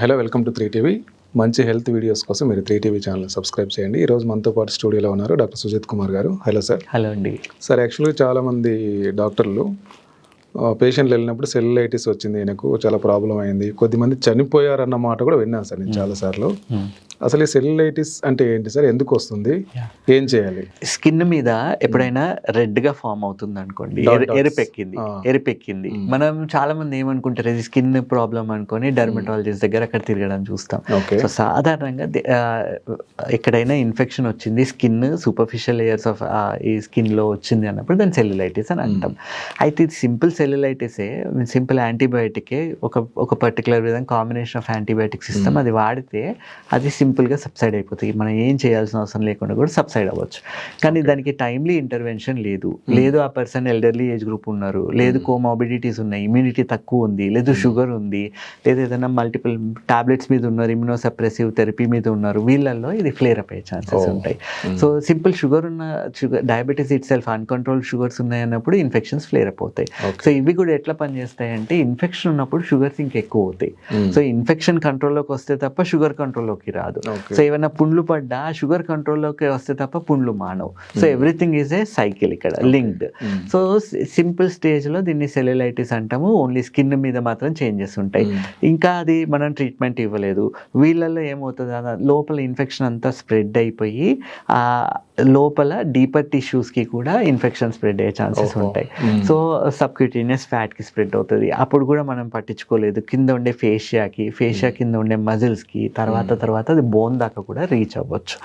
Hello welcome to three TV మంచి health videos కోసం మీరు త్రీ టీవీ ఛానల్ సబ్స్క్రైబ్ చేయండి. ఈ రోజు మనతో పాటు స్టూడియోలో ఉన్నారు డాక్టర్ సుజిత్ కుమార్ గారు. హలో సార్ హలో అండి. సార్ యాక్చువల్గా చాలామంది డాక్టర్లు పేషెంట్లు వెళ్ళినప్పుడు సెల్యులైటిస్ వచ్చింది ఈయనకు చాలా ప్రాబ్లం అయింది. కొద్దిమంది చనిపోయారన్న మాట కూడా విన్నాను సార్ నేను చాలాసార్లు అసలు ఈ సెల్యులైటిస్ అంటే ఏంటి సార్? ఎందుకు వస్తుంది? ఏం చేయాలి? స్కిన్ మీద ఎప్పుడైనా రెడ్గా ఫామ్ అవుతుంది అనుకోండి. ఎరిపెక్కింది. ఎరిపెక్కింది. మనం చాలా మంది ఏమనుకుంటారు ఇది స్కిన్ ప్రాబ్లం అనుకొని డర్మటాలజిస్ట్ దగ్గర అక్కడ తిరగడం చూస్తాం. సో సాధారణంగా ఎక్కడైనా ఇన్ఫెక్షన్ వచ్చింది స్కిన్ సూపర్ఫిషియల్ లేయర్స్ ఆఫ్ ఈ స్కిన్లో వచ్చింది అన్నప్పుడు దాన్ని సెల్యులైటిస్ అని అంటాం. అయితే ఇది సింపుల్ సెల్యులైటిసే సింపుల్ యాంటీబయాటికే ఒక ఒక పర్టికులర్ విధంగా కాంబినేషన్ ఆఫ్ యాంటీబయాటిక్స్ ఇస్తాం అది వాడితే అది సింపుల్గా సబ్సైడ్ అయిపోతుంది మనం ఏం చేయాల్సిన అవసరం లేకుండా కూడా సబ్సైడ్ అవ్వచ్చు. కానీ దానికి టైమ్లీ ఇంటర్వెన్షన్ లేదు. లేదు ఆ పర్సన్ ఎల్డర్లీ ఏజ్ గ్రూప్ ఉన్నారు. లేదు కోమాబిడిటీస్ ఉన్నాయి. ఇమ్యూనిటీ తక్కువ ఉంది. లేదు షుగర్ ఉంది. లేదు ఏదైనా మల్టిపుల్ టాబ్లెట్స్ మీద ఉన్నారు. ఇమ్యూనోసప్రెసివ్ థెరపీ మీద ఉన్నారు. వీళ్ళల్లో ఇది ఫ్లేర్ అప్ అయ్యే ఛాన్సెస్ Oh. ఉంటాయి. సో సింపుల్ షుగర్ ఉన్న sugar diabetes itself uncontrol sugars ఉన్నాయన్నప్పుడు infections flare up అవుతాయి. సో ఇవి కూడా ఎట్లా పనిచేస్తాయంటే ఇన్ఫెక్షన్ ఉన్నప్పుడు షుగర్స్ ఇంకా ఎక్కువ అవుతాయి. సో ఇన్ఫెక్షన్ కంట్రోల్లోకి వస్తే తప్ప షుగర్ కంట్రోల్లోకి రాదు. ఓకే సో ఏమైనా పుండ్లు పడ్డా షుగర్ కంట్రోల్లోకి వస్తే తప్ప పుండ్లు మానవు. So everything is a cycle ఇక్కడ లింక్డ్ సో సింపుల్ స్టేజ్లో దీన్ని సెల్యులైటిస్ అంటాము ఓన్లీ స్కిన్ మీద మాత్రం చేంజెస్ ఉంటాయి. ఇంకా అది మనం ట్రీట్మెంట్ ఇవ్వలేదు. వీళ్ళల్లో ఏమవుతుంది లోపల ఇన్ఫెక్షన్ అంతా స్ప్రెడ్ అయిపోయి ఆ లోపల డీపర్ టిష్యూస్కి కూడా ఇన్ఫెక్షన్ స్ప్రెడ్ అయ్యే ఛాన్సెస్. ఉంటాయి. సో సబ్క్యూటీనియస్ ఫ్యాట్కి స్ప్రెడ్ అవుతుంది. అప్పుడు కూడా మనం పట్టించుకోలేదు. కింద ఉండే ఫేషియాకి ఫేషియా కింద ఉండే మజిల్స్కి తర్వాత తర్వాత అది బోన్ దాకా కూడా రీచ్ అవ్వచ్చు.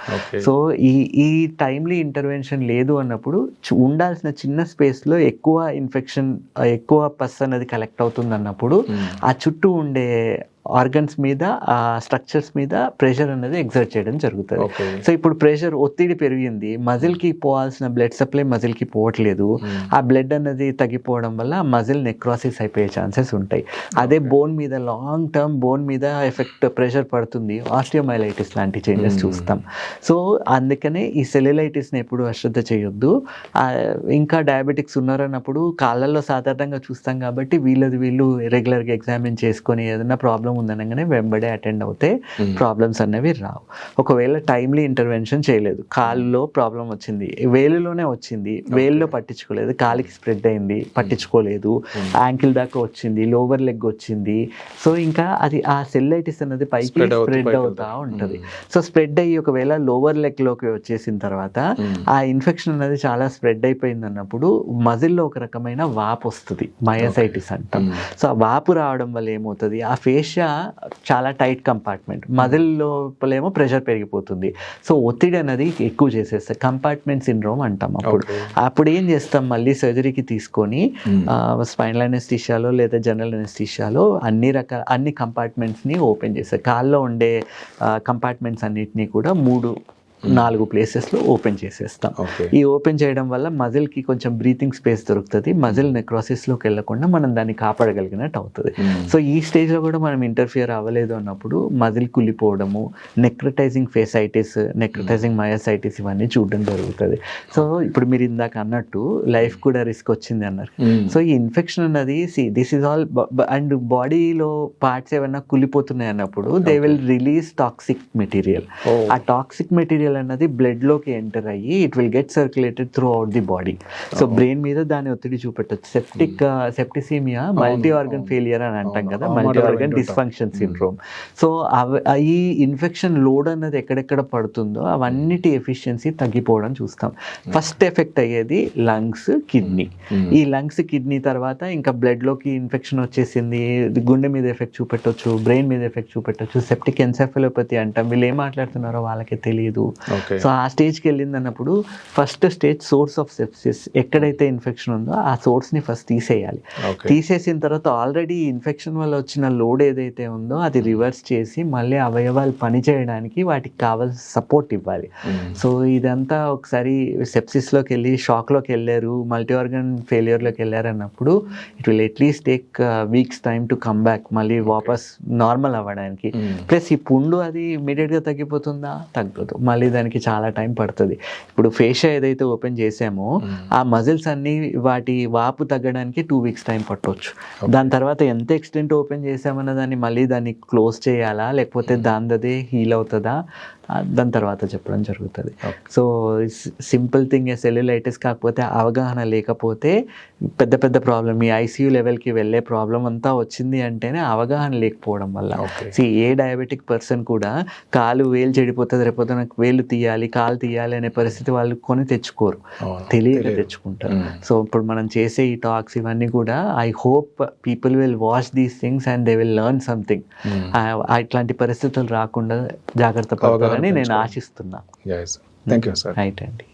సో ఈ ఈ టైమ్లీ ఇంటర్వెన్షన్ లేదు అన్నప్పుడు ఉండాల్సిన చిన్న స్పేస్లో ఎక్కువ ఇన్ఫెక్షన్ ఎక్కువ పస్ అనేది కలెక్ట్ అవుతుంది అన్నప్పుడు ఆ చుట్టూ ఉండే ఆర్గన్స్ మీద ఆ స్ట్రక్చర్స్ మీద ప్రెషర్ అనేది ఎగ్జర్ట్ చేయడం జరుగుతుంది. సో ఇప్పుడు ప్రెషర్ ఒత్తిడి పెరిగింది. మజిల్కి పోవాల్సిన బ్లడ్ సప్లై మజిల్కి పోవట్లేదు. ఆ బ్లడ్ అనేది తగ్గిపోవడం వల్ల మజిల్ నెక్రాసిస్ అయిపోయే ఛాన్సెస్ ఉంటాయి. అదే బోన్ మీద లాంగ్ టర్మ్ బోన్ మీద ఎఫెక్ట్ ప్రెషర్ పడుతుంది. ఆస్టియోమైలైటిస్ లాంటి చేంజెస్. చూస్తాం. సో అందుకనే ఈ సెల్యులైటిస్ని ఎప్పుడు అశ్రద్ధ చేయొద్దు. ఇంకా డయాబెటిక్స్ ఉన్నారన్నప్పుడు కాళ్ళల్లో సాధారణంగా చూస్తాం కాబట్టి వీళ్ళది వీళ్ళు రెగ్యులర్గా ఎగ్జామిన్ చేసుకొని ఏదైనా ప్రాబ్లం ఉందనగానే వెంబడే అటెండ్ అవుతే ప్రాబ్లమ్స్ అనేవి రావు. ఒకవేళ టైమ్లీ ఇంటర్వెన్షన్ చేయలేదు. కాలులో ప్రాబ్లం వచ్చింది. వేలులోనే వచ్చింది. వేలులో పట్టించుకోలేదు. కాలికి స్ప్రెడ్ అయింది. పట్టించుకోలేదు. యాంకిల్ దాకా వచ్చింది. లోవర్ లెగ్ వచ్చింది. సో ఇంకా అది ఆ సెల్లైటిస్ అనేది పైకి స్ప్రెడ్ అవుతా. ఉంటుంది. సో స్ప్రెడ్ అయ్యి ఒకవేళ లోవర్ లెగ్లోకి వచ్చేసిన తర్వాత ఆ ఇన్ఫెక్షన్ అనేది చాలా స్ప్రెడ్ అయిపోయింది అన్నప్పుడు మజిల్లో ఒక రకమైన వాపు వస్తుంది. మయోసైటిస్ అంటాం. సో ఆ వాపు రావడం వల్ల ఏమవుతుంది? ఆ చాలా టైట్ కంపార్ట్మెంట్. మజిల్ లోపలేమో ప్రెషర్ పెరిగిపోతుంది. సో ఒత్తిడి అనేది ఎక్కువ చేసేస్తుంది. కంపార్ట్మెంట్ సిండ్రోమ్ అంటాం అప్పుడు. అప్పుడు ఏం చేస్తాం? మళ్ళీ సర్జరీకి తీసుకొని స్పైనల్ అనెస్థిషియాలో లేదా జనరల్ అనెస్థిషియాలో అన్ని రకాల అన్ని కంపార్ట్మెంట్స్ని ఓపెన్ చేస్తారు కాల్లో ఉండే కంపార్ట్మెంట్స్ అన్నిటినీ కూడా మూడు నాలుగు ప్లేసెస్లో ఓపెన్ చేసేస్తాం. ఈ ఓపెన్ చేయడం వల్ల మజిల్కి కొంచెం బ్రీతింగ్ స్పేస్ దొరుకుతుంది. మజిల్ నెక్రోసిస్లోకి వెళ్ళకుండా మనం దాన్ని కాపాడగలిగినట్టు అవుతుంది. సో ఈ స్టేజ్లో కూడా మనం ఇంటర్ఫియర్ అవ్వలేదు అన్నప్పుడు మజిల్ కుళ్ళిపోవడము నెక్రటైజింగ్ ఫేసైటిస్ నెక్రటైజింగ్ మయోసైటిస్ ఇవన్నీ చూడడం జరుగుతుంది. సో ఇప్పుడు మీరు ఇందాక అన్నట్టు లైఫ్ కూడా రిస్క్ వచ్చింది అన్నారు. సో ఈ ఇన్ఫెక్షన్ అన్నది see this is all and బాడీలో పార్ట్స్ ఏమైనా కుళ్ళిపోతున్నాయి అన్నప్పుడు they will release toxic material ఆ టాక్సిక్ మెటీరియల్ అన్నది బ్లడ్లోకి ఎంటర్ అయ్యి it will get circulated throughout the body so brain మీద దాని ఒత్తిడి చూపెట్టచ్చు. Septic septicaemia multi organ. Failure అని అంటాం. కదా multi organ. Dysfunction Hmm. Syndrome so ఈ ఇన్ఫెక్షన్ లోడ్ అన్నది ఎక్కడెక్కడ పడుతుందో అవన్నిటి ఎఫిషియన్సీ తగ్గిపోవడం చూస్తాం. ఫస్ట్ ఎఫెక్ట్ అయ్యేది లంగ్స్ కిడ్నీ ఈ లంగ్స్ కిడ్నీ తర్వాత ఇంకా blood లోకి ఇన్ఫెక్షన్ వచ్చేసింది గుండె మీద ఎఫెక్ట్ చూపెట్టొచ్చు బ్రెయిన్ మీద ఎఫెక్ట్ చూపెట్టొచ్చు సెప్టిక్ ఎన్సెఫలోపతి అంటాం. వీళ్ళు ఏం మాట్లాడుతున్నారో వాళ్ళకి తెలియదు సో ఆ స్టేజ్కి వెళ్ళింది అన్నప్పుడు first stage source of sepsis ఎక్కడైతే ఇన్ఫెక్షన్ ఉందో ఆ సోర్స్ని ఫస్ట్ తీసేయాలి. తీసేసిన తర్వాత ఆల్రెడీ ఇన్ఫెక్షన్ వల్ల వచ్చిన లోడ్ ఏదైతే ఉందో అది రివర్స్ చేసి మళ్ళీ అవయవాలు పనిచేయడానికి వాటికి కావాల్సిన సపోర్ట్ ఇవ్వాలి. సో ఇదంతా ఒకసారి సెప్సిస్లోకి వెళ్ళి షాక్లోకి వెళ్ళారు మల్టీ ఆర్గన్ ఫెయిలియర్లోకి వెళ్ళారు అన్నప్పుడు it will at least take weeks time to come back మళ్ళీ వాపస్ నార్మల్ అవ్వడానికి. ప్లస్ ఈ పుండు అది ఇమీడియట్గా తగ్గిపోతుందా? తగ్గదు. మళ్ళీ దానికి చాలా టైం పడుతుంది. ఇప్పుడు ఫేషియా ఏదైతే ఓపెన్ చేసామో ఆ మజిల్స్ అన్ని వాటి వాపు తగ్గడానికి టూ వీక్స్ టైం పట్టవచ్చు దాని తర్వాత ఎంత ఎక్స్టెంట్ ఓపెన్ చేసామన్న దాన్ని మళ్ళీ దాన్ని క్లోజ్ చేయాలా లేకపోతే దానిదే హీల్ అవుతుందా దాని తర్వాత చెప్పడం జరుగుతుంది. సో సింపుల్ థింగ్ సెల్యులైటిస్ కాకపోతే అవగాహన లేకపోతే పెద్ద పెద్ద ప్రాబ్లం ఈ ఐసీయూ లెవెల్కి వెళ్ళే ప్రాబ్లం అంతా వచ్చింది అంటేనే అవగాహన లేకపోవడం వల్ల. See, ఏ డయాబెటిక్ పర్సన్ కూడా కాలు వేలు చెడిపోతుంది రేపోతే నాకు వేలు తీయాలి కాలు తీయాలి అనే పరిస్థితి వాళ్ళు కొని తెచ్చుకోరు. తెలియక తెలియదు. తెచ్చుకుంటారు. సో ఇప్పుడు మనం చేసే ఈ టాక్స్ ఇవన్నీ కూడా I hope people will watch these things and they will learn something. ఇట్లాంటి పరిస్థితులు రాకుండా జాగ్రత్త పడతారని నేను ఆశిస్తున్నా రైట్ అండి